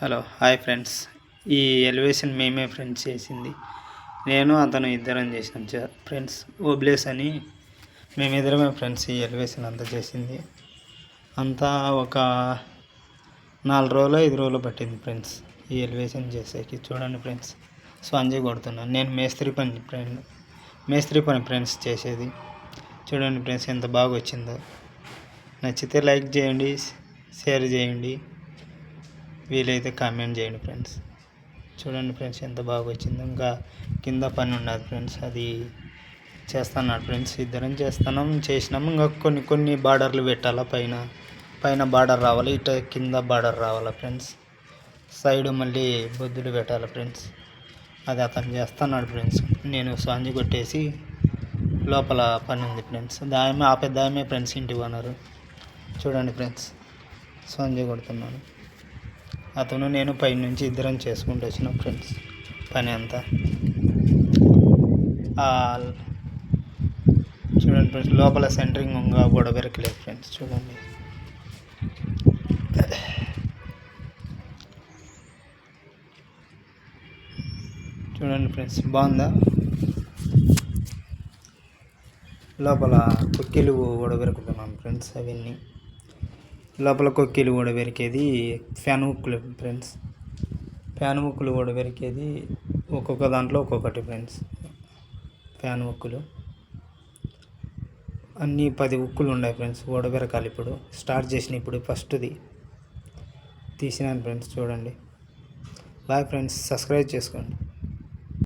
Hello hi friends. ఈ elevation మేమే friends చేసింది. నేను అతను ఇద్దరం చేసినాం ఫ్రెండ్స్. ఓబ్లేస్ అని మేమిద్దరమే ఫ్రెండ్స్ ఈ ఎలివేషన్ అంతా చేసింది. అంతా ఒక నాలుగు రోజులు ఐదు రోజులు పట్టింది ఫ్రెండ్స్ ఈ ఎలివేషన్ చేసేకి. చూడండి ఫ్రెండ్స్ స్పాంజీ కొడుతున్నాను నేను మేస్త్రి పని ఫ్రెండ్ మేస్త్రి పని ఫ్రెండ్స్ చేసేది. చూడండి ఫ్రెండ్స్ ఎంత బాగా వచ్చిందో. నచ్చితే లైక్ చేయండి షేర్ చేయండి. వీలైతే కామెంట్ చేయండి ఫ్రెండ్స్ చూడండి ఫ్రెండ్స్ ఎంత బాగా వచ్చిందో ఇంకా కింద పని ఉండదు ఫ్రెండ్స్ అది చేస్తున్నాడు ఫ్రెండ్స్ ఇద్దరం చేస్తున్నాం చేసినాము ఇంకా కొన్ని కొన్ని బార్డర్లు పెట్టాలా పైన. పైన బార్డర్ రావాలి ఇట కింద బార్డర్ రావాలా ఫ్రెండ్స్ సైడ్ మళ్ళీ బొద్దులు పెట్టాలి ఫ్రెండ్స్ అది అతను చేస్తున్నాడు ఫ్రెండ్స్ నేను సాంజి కొట్టేసి లోపల పని ఉంది ఫ్రెండ్స్ దాయమే ఆ పెద్ద ఆమె ఫ్రెండ్స్ ఇంటికి పోనారు. చూడండి ఫ్రెండ్స్ సాంజి కొడుతున్నాను అతను నేను పైనుంచి ఇద్దరం చేసుకుంటూ వచ్చినాం ఫ్రెండ్స్. పని అంతా. చూడండి ఫ్రెండ్స్ లోపల సెంటరింగ్ ఇంకా గొడవ పెరకలేదు ఫ్రెండ్స్ చూడండి. చూడండి ఫ్రెండ్స్ బాగుందా? లోపల కొక్కిలు ఊడబెరుకుతున్నాం ఫ్రెండ్స్ అవన్నీ. లోపల కొక్కిలు పెరికేది ఫ్యాన్ ముక్కులు ఫ్రెండ్స్. ఫ్యాన్ ముక్కులు పెరికేది ఒక్కొక్క దాంట్లో ఒక్కొక్కటి ఫ్రెండ్స్. ఫ్యాన్ ముక్కులు. అన్నీ పది ఉక్కులు ఉన్నాయి ఫ్రెండ్స్ ఓడబెరకాలి ఇప్పుడు. స్టార్ట్ చేసిన ఇప్పుడు ఫస్ట్ది. తీసినాను ఫ్రెండ్స్ చూడండి. బాయ్ ఫ్రెండ్స్ సబ్స్క్రైబ్ చేసుకోండి.